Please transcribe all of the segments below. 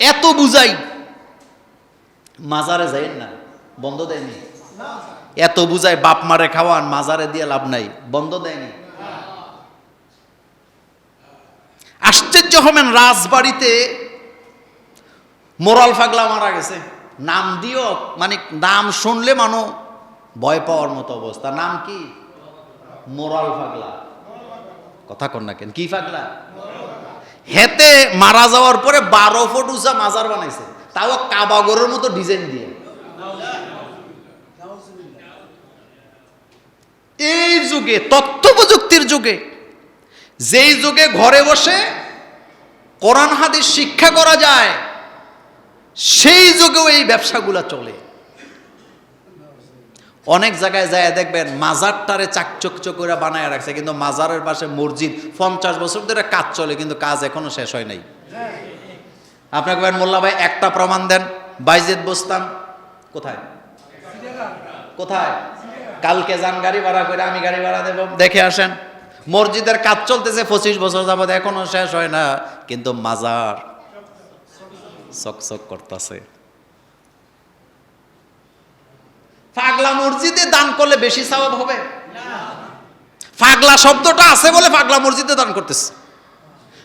এত বুঝাই। মাজারে যাইন না, বন্ধ দেয়নি? এত বুঝাই, বাপ মারে খাওয়ান, মাজারে দিয়ে লাভ নাই, বন্ধ দেয়নি? আশ্চর্য হবেন, রাজবাড়িতে মোরাল ফাগলা মারা গেছে। নাম দিও মানে নাম শুনলে মানো ভয় পাওয়ার মতো অবস্থা। নাম কি? মোরাল ফাগলা। কথা কন না কেন, কি ফাগলা? হেতে মারা যাওয়ার পরে বারো ফুট উঁচা মাজার বানাইছে। তাও কাবাগরের মতো ডিজাইন দিয়ে। এই যুগে তথ্য প্রযুক্তির যুগে, যেই যুগে ঘরে বসে কোরআন, হাদিস শিক্ষা করা যায়, সেই যুগেও এই ব্যবসাগুলা চলে। অনেক জায়গায় যায়, দেখবেন মাজারটারে চাকচকচ করে বানায় রাখছে, কিন্তু মাজারের পাশে মসজিদ, পঞ্চাশ বছর ধরে কাজ চলে, কিন্তু কাজ এখনও শেষ হয় নাই। আপনাকে বলেন মোল্লা ভাই একটা প্রমাণ দেন, বাইজেদ বসতাম কোথায়? কোথায়? কালকে যান গাড়ি ভাড়া করে আমি গাড়ি ভাড়া দেব, দেখে আসেন। মসজিদের কাজ চলতেছে, পঁচিশ বছর যাবৎ এখনও শেষ হয় না, কিন্তু মাজার চকচক করতেছে। পাগলা মসজিদে দান করলে বেশি সওয়াব হবে? পাগলা শব্দটা আছে বলে পাগলা মসজিদে দান করতেছে।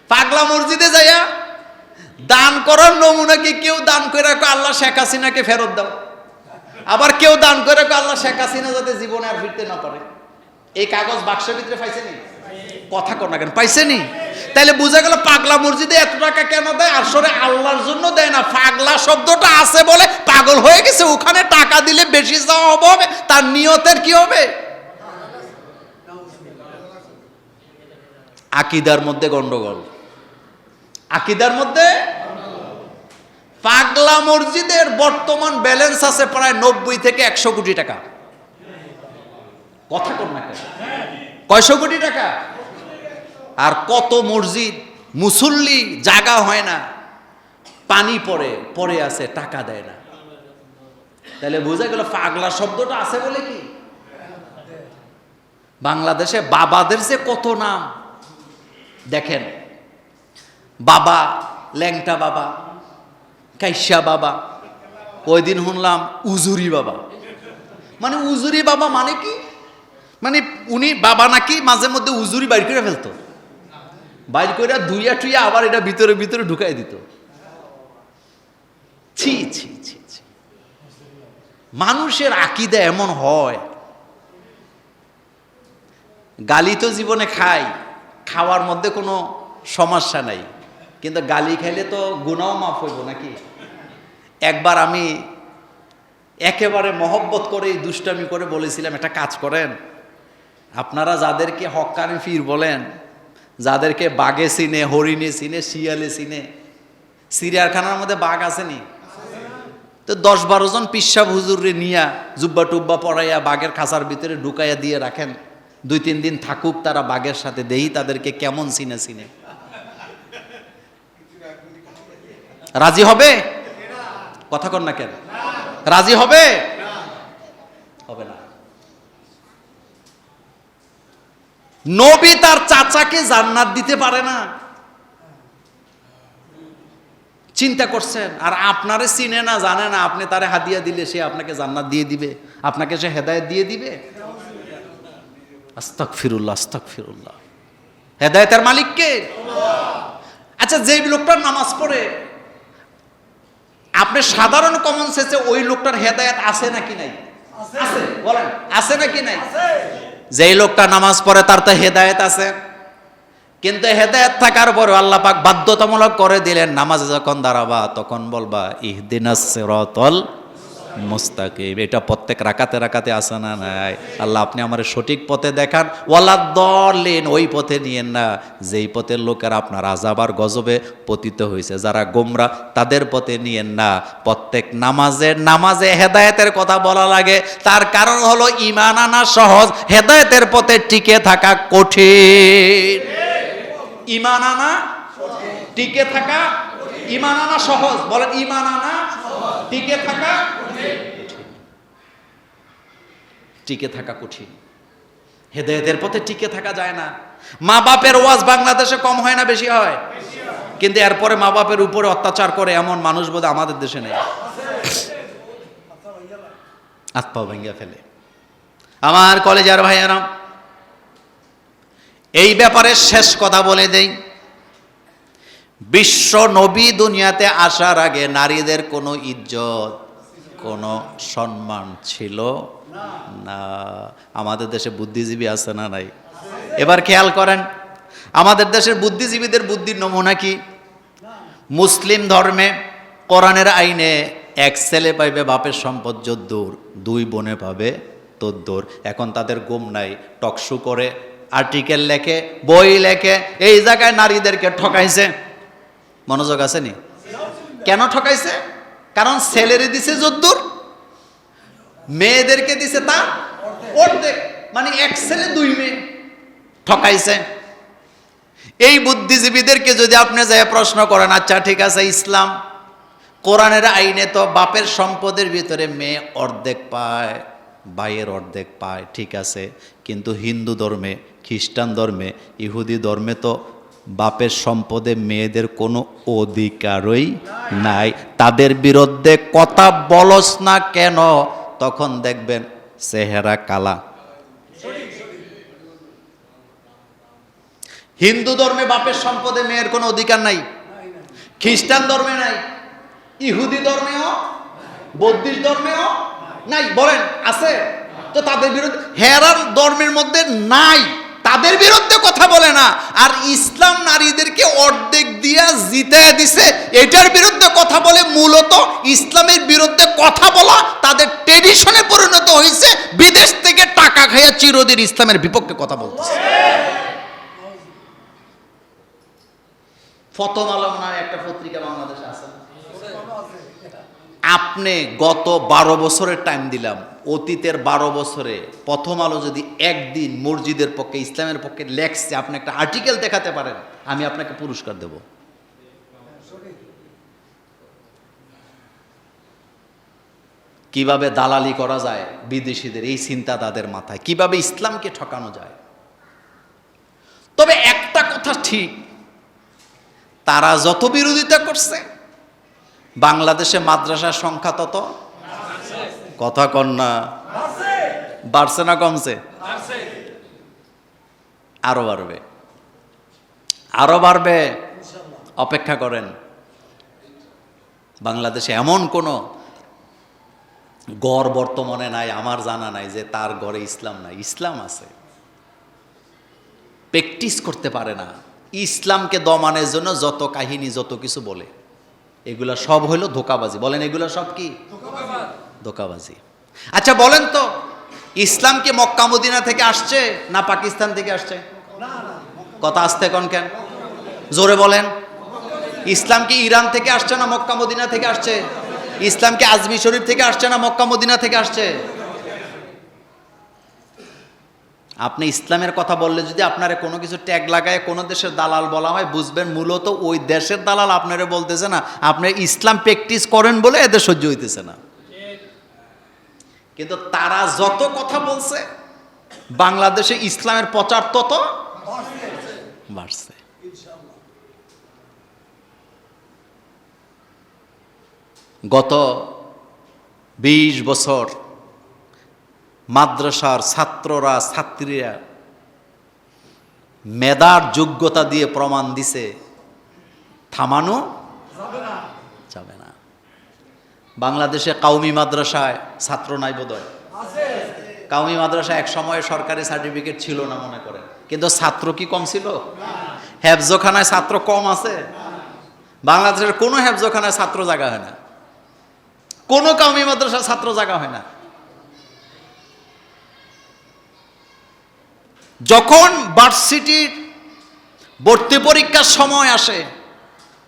পাগলা মসজিদে যাইয়া দান করার নমুনা কি কেউ দান করে রাখো আল্লাহ শেখ হাসিনাকে ফেরত দাও। আবার কেউ দান করে রাখো আল্লাহ শেখ হাসিনা যাতে জীবনে আর ফিরতে না পারে। এই কাগজ বাক্সের ভিতরে পাইছেনি? কথা কর না কেন, পাইছেনি? তাইলে বোঝা গেল পাগলা মসজিদে এত টাকা কেন দেয়? আসলে আল্লাহর জন্য দেয় না। পাগলা শব্দটা আছে বলে পাগল হয়ে গেছে, ওখানে টাকা দিলে বেশি যাওয়া হবে তার নিয়তের কি হবে? আকিদার মধ্যে গন্ডগোল। আকিদার মধ্যে পাগলা মসজিদের বর্তমান ব্যালেন্স আছে প্রায় নব্বই থেকে একশো কোটি টাকা। কথা না কয়শো কোটি টাকা? আর কত মসজিদ, মুসল্লি জাগা হয় না, পানি পড়ে পড়ে আছে, টাকা দেয় না। তাহলে বোঝা গেল পাগলা শব্দটা আছে বলে কি? বাংলাদেশে বাবাদের যে কত নাম, দেখেন, বাবা, ল্যাংটা বাবা, কাইসা বাবা ওই দিন শুনলাম উজুরি বাবা। মানে উজুরি বাবা মানে কি? মানে উনি বাবা নাকি মাঝে মধ্যে উজুরি বাইর করে ফেলতো। বাইর করে ধুইয়া টুইয়া আবার এটা ভিতরে ভিতরে ঢুকাই দিত। ছি ছি ছি ছি। মানুষের আকিদা এমন হয়। গালি তো জীবনে খাই, খাওয়ার মধ্যে কোনো সমস্যা নাই। কিন্তু গালি খাইলে তো গুণাও মাফ হইব নাকি? একবার আমি একেবারে মহব্বত করে দুষ্টামি করে বলেছিলাম, একটা কাজ করেন। আপনারা যাদেরকে হক্কানি ফির বলেন যাদেরকে বাঘে চিনে, হরিণে চিনে, শিয়ালে চিনে। সিরিয়ারখানার মধ্যে বাঘ আসেনি? তো দশ বারো জন পিসাব হুজুরে নিয়া জুব্বা টুব্বা পড়াইয়া বাঘের খাঁচার ভিতরে ঢুকাইয়া দিয়ে রাখেন। দুই তিন দিন থাকুক, তারা বাঘের সাথে দেই তাদেরকে কেমন চিনে চিনে। রাজি হবে? কথা কর না কেন? রাজি হবে না নবী তার চাচাকে জান্নাত দিতে পারে না। চিন্তা করছেন, আর আপনারে চিনে না, জানে না, আপনি তারে হাদিয়া দিলে সে আপনাকে জান্নাত দিয়ে দিবে? আপনাকে সে হেদায়েত দিয়ে দিবে? আস্তাক ফিরুল্লাহ আস্তাক ফিরুল্লাহ হেদায়তের মালিক কে? আচ্ছা যেই লোকটার নামাজ পড়ে, আপনি সাধারণ কমন সেন্সে ওই লোকটার হেদায়েত আছে নাকি নাই? আছে, বলেন, আছে নাকি নাই? যেই লোকটা নামাজ পড়ে তার তো হেদায়েত আছে। কিন্তু হেদায়েত থাকার পরে আল্লাহ পাক বাধ্যতামূলক করে দিলেন, নামাজে যখন দাঁড়াবা তখন বলবা, ইহদিনাস সিরাতাল মুস্তাকিম, এটা প্রত্যেক রাকাতে রাকাতে আসে না নাই? আল্লাহ, আপনি আমার সঠিক পথে দেখান। ওয়ালা দলেন ওই পথে নিয়েন না। যেই পথের লোকেরা আপনার আজাবার গজবে পতিত হয়েছে যারা গোমরা, তাদের পথে নিয়েন না। প্রত্যেক নামাজে নামাজে হেদায়েতের কথা বলা লাগে। তার কারণ হলো ইমান আনা সহজ, হেদায়েতের পথে টিকে থাকা কঠিন। ইমান আনা, টিকে থাকা ইমান আনা সহজ, বলেন ইমান আনা টিকে থাকা টিকে থাকা কঠিন। হেদায়েতের পথে টিকে থাকা যায় না। মা বাপের ওয়াজ বাংলাদেশে কম হয় না, বেশি হয়? কিন্তু এরপরে মা বাপের উপরে অত্যাচার করে এমন মানুষ বোধ আমাদের দেশে নেই। হাত পা ভেঙে ফেলে। আমার কলেজের ভাইয়েরা, এই ব্যাপারে শেষ কথা বলে দেই। বিশ্ব নবী দুনিয়াতে আসার আগে নারীদের কোনো ইজ্জত, কোনো সম্মান ছিল না। আমাদের দেশে বুদ্ধিজীবী আছে না নাই? এবার খেয়াল করেন, আমাদের দেশের বুদ্ধিজীবীদের বুদ্ধির নমুনা কি? মুসলিম ধর্মে, কোরআনের আইনে এক ছেলে পাইবে বাপের সম্পদ যদ্দূর, দুই বোনে পাবে তদ্দূর। এখন তাদের গুম নাই, টকশু করে আর্টিকেল লেখে, বই লেখে, এই জায়গায় নারীদেরকে ঠকাইছে। মনোযোগ আছে নি কেন ঠকাইছে? কারণ ছেলেরে দিছে যদ্দূর, মেয়েদেরকে দিছে তা অর্ধেক। মানে এক ছেলে, দুই মেয়ে ঠকাইছে। এই বুদ্ধিজীবীদেরকে যদি আপনি যাই প্রশ্ন করেন আচ্ছা ঠিক আছে, ইসলাম কোরআনের আইনে তো বাপের সম্পদের ভিতরে মেয়ে অর্ধেক পায়, ভাইয়ের অর্ধেক পায়, ঠিক আছে। কিন্তু হিন্দু ধর্মে, খ্রিস্টান ধর্মে, ইহুদি ধর্মে তো বাপের সম্পদে মেয়েদের কোনো অধিকারই নাই। তাদের বিরুদ্ধে কথা বলস না কেন? তখন দেখবেন চেহারা কালা। হিন্দু ধর্মে বাপের সম্পদে মেয়ের কোনো অধিকার নাই। খ্রিস্টান ধর্মে নাই। ইহুদি ধর্মেও? বৌদ্ধিস্ট ধর্মেও? নাই। বলেন, আছে? তো তাদের বিরুদ্ধে হেরার ধর্মের মধ্যে নাই। তাদের বিরুদ্ধে কথা বলে না আর ইসলাম নারীদেরকে অর্ধেক দিয়া জিতে দিছে, এটার বিরুদ্ধে কথা বলে মূলত ইসলামের বিরুদ্ধে কথা বলা তাদের ট্রেডিশনে পরিণত হয়েছে, বিদেশ থেকে টাকা খাইয়া চিরদিন ইসলামের বিপক্ষে কথা বলতেছে প্রথম আলম নামে একটা পত্রিকা বাংলাদেশে আছে? আপনি গত বারো বছরের টাইম দিলাম, অতীতের বারো বছরে প্রথম আলো যদি একদিন মসজিদের পক্ষে, ইসলামের পক্ষে লেখছে, আপনি একটা আর্টিকেল দেখাতে পারেন, আমি আপনাকে পুরস্কার দেব। কীভাবে দালালি করা যায় বিদেশিদের, এই চিন্তা তাদের মাথায়। কীভাবে ইসলামকে ঠকানো যায়। তবে একটা কথা ঠিক, তারা যত বিরোধিতা করছে বাংলাদেশে মাদ্রাসার সংখ্যা তত? কথা কন্যা বাড়ছে না কমছে? আরও বাড়বে। আরও বাড়বে। অপেক্ষা করেন। বাংলাদেশে এমন কোনো গড় বর্তমানে নাই, আমার জানা নাই যে তার ঘরে ইসলাম নাই। ইসলাম আছে। প্র্যাকটিস করতে পারে না। ইসলামকে দমানের জন্য যত কাহিনী, যত কিছু বলে। এগুলা সব হইল ধোকাবাজি। বলেন এগুলা সব কি? ধোকাবাজি। আচ্ছা বলেন তো ইসলাম কি মক্কা মদিনা থেকে আসছে না পাকিস্তান থেকে আসছে? কথা আসতে কন কেন? জোরে বলেন। ইসলাম কি ইরান থেকে আসছে না মক্কা মদিনা থেকে আসছে? ইসলাম কি আজমি শরীফ থেকে আসছে না মক্কা মদিনা থেকে আসছে? আপনি ইসলামের কথা বললে যদি আপনারে কোনো কিছু ট্যাগ লাগায়, কোনো দেশের দালাল বলা হয়, বুঝবেন মূলত ওই দেশের দালাল আপনারা বলতেছে না। আপনি ইসলাম প্র্যাকটিস করেন বলে এদের সহ্য হইতেছে না। কিন্তু তারা যত কথা বলছে, বাংলাদেশে ইসলামের প্রচার তত বাড়ছে। গত বিশ বছর মাদ্রাসার ছাত্ররা, ছাত্রীরা মেধার যোগ্যতা দিয়ে প্রমাণ দিছে, থামানো যাবে না। বাংলাদেশে কাউমি মাদ্রাসায় ছাত্র নাই বোধহয়। কাউমি মাদ্রাসা এক সময় সরকারি সার্টিফিকেট ছিল না মনে করেন। কিন্তু ছাত্র কি কম ছিল? হেফজোখানায় ছাত্র কম আছে। বাংলাদেশের কোনো হেফজোখানায় ছাত্র জায়গা হয় না। কোনো কাউমি মাদ্রাসার ছাত্র জায়গা হয় না। যখন ভার্সিটির ভর্তি পরীক্ষার সময় আসে,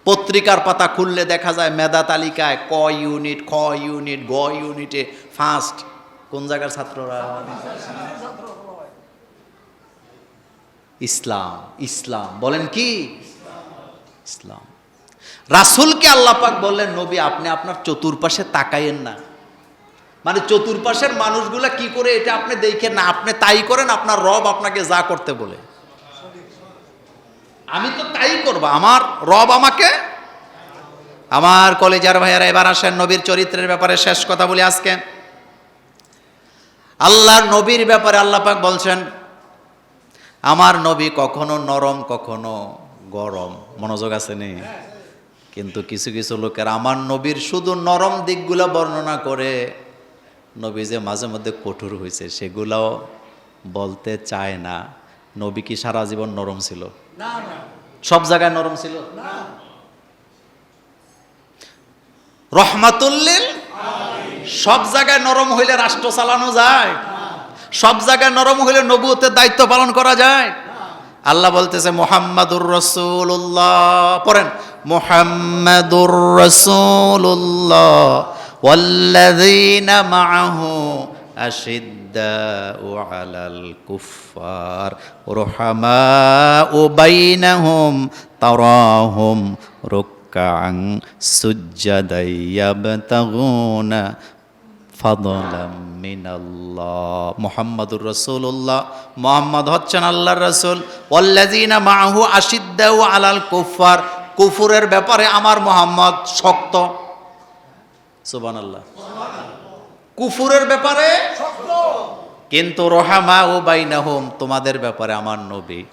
পত্রিকার পাতা খুললে দেখা যায় মেধা তালিকায় ক ইউনিট খ ইউনিট গ ইউনিটে ফার্স্ট কোন জায়গার ছাত্ররা? ইসলাম ইসলাম। বলেন কি? ইসলাম। রাসুলকে আল্লাহ পাক বললেন, নবী, আপনি আপনার চতুর্পাশে তাকাইয়েন না। মানে চতুর্পাশের মানুষগুলা কি করে এটা আপনি দেখেন না, আপনি তাই করেন, আপনার রব আপনাকে যা করতে বলে। আমি তো তাই করব, আমার রব আমাকে আমার কলেজার ভাইয়ারা এবার আসেন, নবীর চরিত্রের ব্যাপারে শেষ কথা বলি আজকে। আল্লাহর নবীর ব্যাপারে আল্লাহ পাক বলছেন, আমার নবী কখনো নরম, কখনো গরম। মনোযোগ আছে নেই কিন্তু কিছু কিছু লোকের আমার নবীর শুধু নরম দিকগুলো বর্ণনা করে নবী যে মাঝে মধ্যে কঠোর হয়েছে সেগুলাও বলতে চায় না। নবী কি সারা জীবন নরম ছিল? সব জায়গায় নরম ছিল? রহমাতুল্লিল সব জায়গায় নরম হইলে রাষ্ট্র চালানো যায়। সব জায়গায় নরম হইলে নবুয়তের দায়িত্ব পালন করা যায়। আল্লাহ বলতেছে মোহাম্মদুর রসুল্লাহ পড়েন মোহাম্মদুর রসুল্লাহ والذين معه أشداء على الكفار رحماء بينهم تراهم ركعا سجدا يبتغون ফাদলাম মিনাল্লাহ মুহাম্মাদুর রাসূলুল্লাহ মুহাম্মদ হচ্ছেন আল্লাহর রাসূল ওয়াল্লাযিনা মাআহু আশিদ্দাউ আলাল কুফার কুফুরের ব্যাপারে আমার মুহাম্মদ শক্ত সুবহানাল্লাহ। কুফুরের ব্যাপারে? কিন্তু রহামা ও বাইনাহুম, তোমাদের ব্যাপারে আমার নবী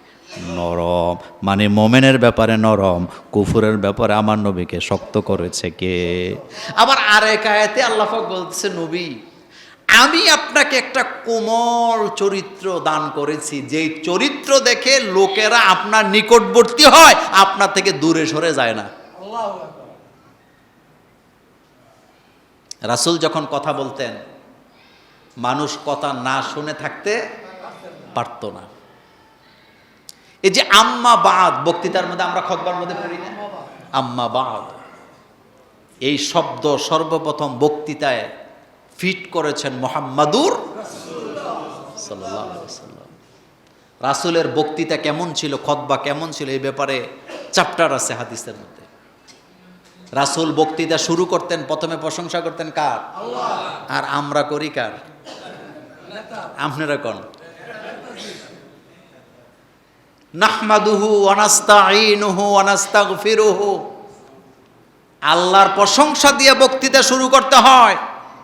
নরম। মানে মোমেনের ব্যাপারে নরম, কুফুরের ব্যাপারে আমার নবীকে শক্ত করেছে কে? আবার আরেক আয়াতে আল্লাহাক বলতেছে, নবী, আমি আপনাকে একটা কোমল চরিত্র দান করেছি। যেই চরিত্র দেখে লোকেরা আপনার নিকটবর্তী হয়, আপনার থেকে দূরে সরে যায় না। রাসূল যখন কথা বলতেন, মানুষ কথা না শুনে থাকতে পারতো না। এই যে আম্মা বাদ, বক্তৃতার মধ্যে আমরা খতবার মধ্যে পড়ি না? আম্মা বাদ। এই শব্দ সর্বপ্রথম বক্তৃতায় ফিট করেছেন মোহাম্মদুর রাসূলের বক্তৃতা কেমন ছিল, খতবা কেমন ছিল, এই ব্যাপারে চ্যাপ্টার আছে হাদিসের মধ্যে। রাসূল বক্তৃতা শুরু করতেন প্রথমে প্রশংসা করতেন কার? আর আমরা করি কার? আপনারা কোন? নাহমাদুহু অনাস্তাইনুহু অনাস্তাগফিরুহু আল্লাহর প্রশংসা দিয়ে বক্তৃতা শুরু করতে হয়।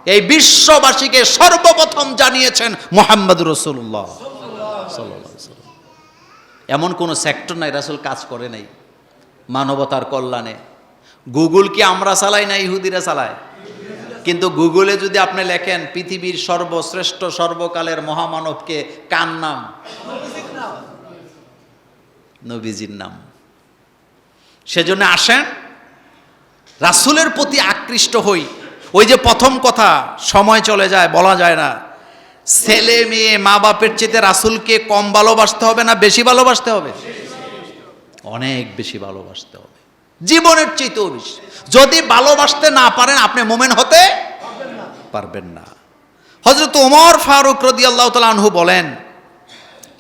এই বিশ্ববাসীকে সর্বপ্রথম জানিয়েছেন মোহাম্মদ রসুল্লাহ এমন কোনো সেক্টর নাই রাসুল কাজ করে নাই। মানবতার কল্যাণে। গুগল কি আমরা চালাই না ইহুদিরা চালায়? কিন্তু গুগলে যদি আপনি লেখেন পৃথিবীর সর্বশ্রেষ্ঠ সর্বকালের মহামানবকে কার নাম? নবীজির নাম। সেজন্য আসেন, রাসূলের প্রতি আকৃষ্ট হই। ওই যে প্রথম কথা, সময় চলে যায়, বলা যায় না। ছেলে মেয়ে, মা বাপের চেতে রাসূলকে কম ভালোবাসতে হবে না বেশি ভালোবাসতে হবে? অনেক বেশি ভালোবাসতে হবে। জীবনের চেয়েতেও বেশি যদি ভালোবাসতে না পারেন আপনি মোমেন হতে পারবেন না। হজরত ওমর ফারুক রদি আল্লাহ আনহু বলেন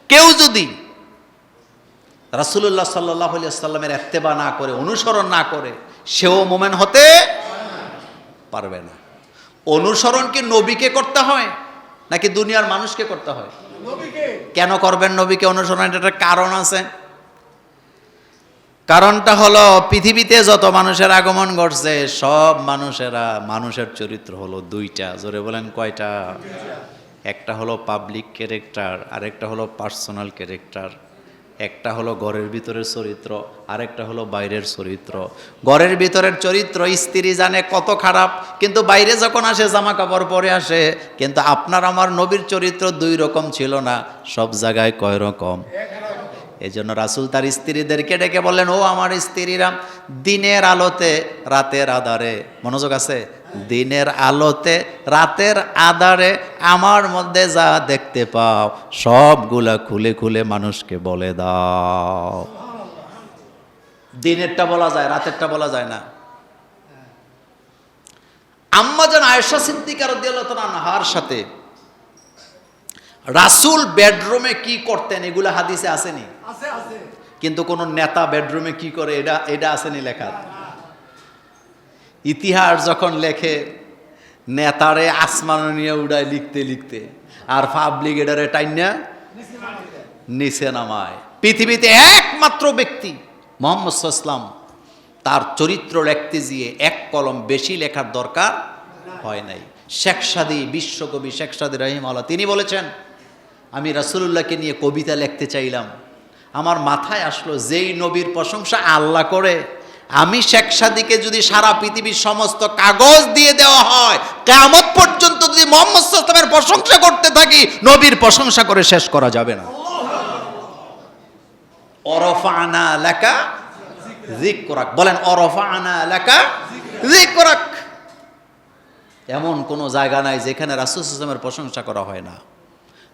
কেউ যদি রাসুল্লাহ সাল্লাহ সাল্লামের এত্তেবা না করে অনুসরণ না করে সেও মোমেন হতে পারবে না। অনুসরণ কি নবীকে করতে হয় নাকি দুনিয়ার মানুষকে করতে হয়? কেন করবেন নবীকে অনুসরণ? এটার কারণ আছে। কারণটা হলো, পৃথিবীতে যত মানুষের আগমন ঘটছে, সব মানুষেরা, মানুষের চরিত্র হলো দুইটা। জোরে বলেন কয়টা? একটা হলো পাবলিক ক্যারেক্টার আরেকটা হলো পার্সোনাল ক্যারেক্টার একটা হলো ঘরের ভিতরের চরিত্র, আরেকটা হলো বাইরের চরিত্র। ঘরের ভিতরের চরিত্র স্ত্রী জানে কত খারাপ, কিন্তু বাইরে যখন আসে জামা কাপড় পরে আসে, কিন্তু আপনার, আমার নবীর চরিত্র দুই রকম ছিল না, সব জায়গায় কয় রকম? এই জন্য রাসুল তার স্ত্রীদেরকে ডেকে বললেন, ও আমার স্ত্রীরা, দিনের আলোতে রাতের আধারে। মনোযোগ আছে? দিনের আলোতে রাতের আধারে আমার মধ্যে যা দেখতে পাও, সবগুলা খুলে খুলে মানুষকে বলে দাও। দিনেরটা বলা যায়, রাতেরটা বলা যায় না। আম্মা যেন আয়েশা সিদ্দিকার নাহার সাথে রাসুল বেডরুমে কি করতেন? এগুলো হাদিসে আসেনি? কিন্তু কোন নেতা বেডরুমে কি করে? এটা এটা আসেনি লেখা। ইতিহাস যখন লেখে নেতারে আসমান নিয়ে উড়ায় লিখতে লিখতে। আর পাবলিক এটারে টাইনা নিচে নামায়। পৃথিবীতে একমাত্র ব্যক্তি মোহাম্মদ ইসলাম তার চরিত্র লেখতে গিয়ে এক কলম বেশি লেখার দরকার হয় নাই। শেখ সাদি বিশ্বকবি শেখ রহিম রহিমাল্লাহ তিনি বলেছেন আমি রাসুলুল্লাহকে নিয়ে কবিতা লিখতে চাইলাম। আমার মাথায় আসলো, যেই নবীর প্রশংসা আল্লাহ করে, আমি শেখ সাদিকে যদি সারা পৃথিবীর সমস্ত কাগজ দিয়ে দেওয়া হয় কেমন পর্যন্ত যদি মোহাম্মদ সাল্লামের প্রশংসা করতে থাকি, নবীর প্রশংসা করে শেষ করা যাবে না। অরফানা লেখা জিকরাক বলেন, অরফানা লেখা জিকরাক এমন কোনো জায়গা নাই যেখানে রাসুল ইসলামের প্রশংসা করা হয় না।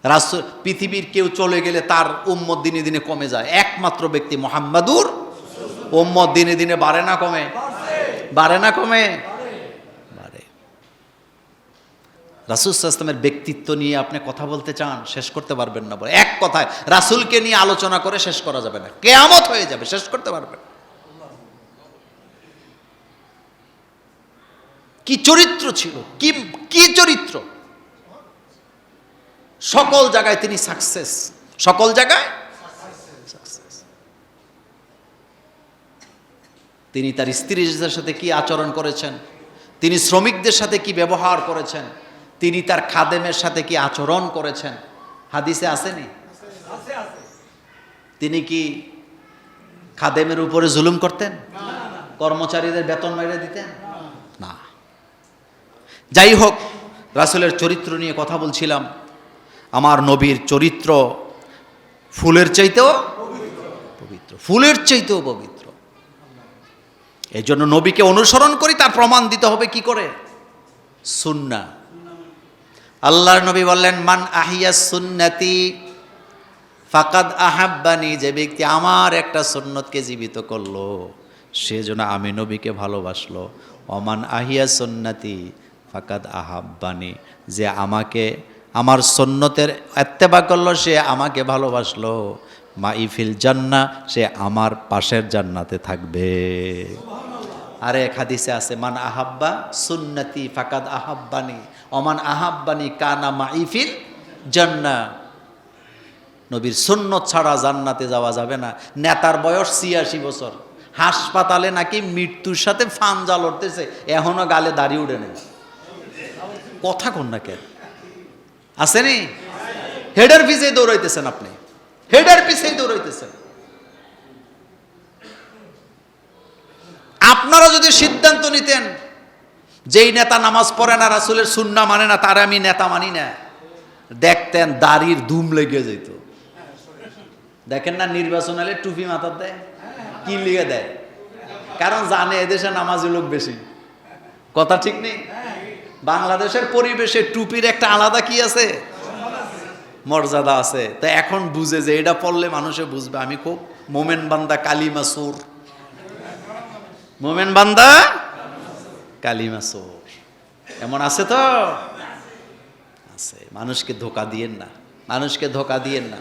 রাসুল, পৃথিবীর কেউ চলে গেলে তার উম্মত দিনে দিনে কমে যায়। একমাত্র ব্যক্তি মোহাম্মদুর উম্মত দিনে দিনে বাড়ে না কমে? বাড়ে না কমে? রাসুল ইসলামের ব্যক্তিত্ব নিয়ে আপনি কথা বলতে চান, শেষ করতে পারবেন না বলে। এক কথায়, রাসুলকে নিয়ে আলোচনা করে শেষ করা যাবে না। কেয়ামত হয়ে যাবে, শেষ করতে পারবেন। কি চরিত্র ছিল? কি কি চরিত্র? সকল জায়গায় তিনি সাকসেস সকল জায়গায়? তিনি তার স্ত্রীদের সাথে কি আচরণ করেছেন? তিনি শ্রমিকদের সাথে কি ব্যবহার করেছেন? তিনি তার খাদেমের সাথে কি আচরণ করেছেন? হাদিসে আসেনি? তিনি কি খাদেমের উপরে জুলুম করতেন? কর্মচারীদের বেতন মেরে দিতেন? না। যাই হোক, রাসুলের চরিত্র নিয়ে কথা বলছিলাম। আমার নবীর চরিত্র ফুলের চাইতেও পবিত্র। ফুলের চাইতেও পবিত্র। এই জন্য নবীকে অনুসরণ করি, তার প্রমাণ দিতে হবে কি করে? সুন্না। আল্লাহর নবী বললেন, মান আহিয়া সুন্নাতি ফাকাদ আহাব্বানি যে ব্যক্তি আমার একটা সুন্নতকে জীবিত করল, সে যেন আমি নবীকে ভালোবাসলো। অমান আহিয়া সুন্নাতি ফাকাদ আহাব্বানি যে আমাকে আমার সন্ন্যতের এত্তেবা করল সে আমাকে ভালোবাসলো। মা ইফিল জান্না সে আমার পাশের জান্নাতে থাকবে। আরে এক হাদিসে আছে মান আহাব্বা সুন্নতি ফাকাদ আহাব্বানি অমান আহাব্বানি কানা মা ইফিল জান্না। নবীর সুন্নত ছাড়া জান্নাতে যাওয়া যাবে না। নেতার বয়স ছিয়াশি বছর। হাসপাতালে নাকি মৃত্যুর সাথে ফান জাল উঠতেছে এখনও গালে দাড়ি উঠে নেই। কথা কোন না কেন? আসেনি? হেডের পিছেই দৌড়াইতেছেন আপনি। হেডের পিছেই দৌড়াইতেছেন। আপনারা যদি সিদ্ধান্ত নিতেন, যেই নেতা নামাজ পড়ে না, রাসুলের সুন্না মানে না, তার আমি নেতা মানি না। দেখতেন দাড়ির ধুম লেগে যেত। দেখেন না, নির্বাচন হলে টুপি মাথার দেয়? কি লিগে দেয়? কারণ জানে এদেশে নামাজি লোক বেশি। কথা ঠিক নেই? বাংলাদেশের পরিবেশে টুপির একটা আলাদা কি আছে? মর্যাদা আছে। তো এখন বুঝে যে এটা পড়লে মানুষে বুঝবে। আমি খুব মোমেন বান্দা কালিমা সুর মোমেন বান্দা কালিমা সুর এমন আছে তো? আছে। মানুষকে ধোকা দিয়েন না। মানুষকে ধোকা দিয়েন না।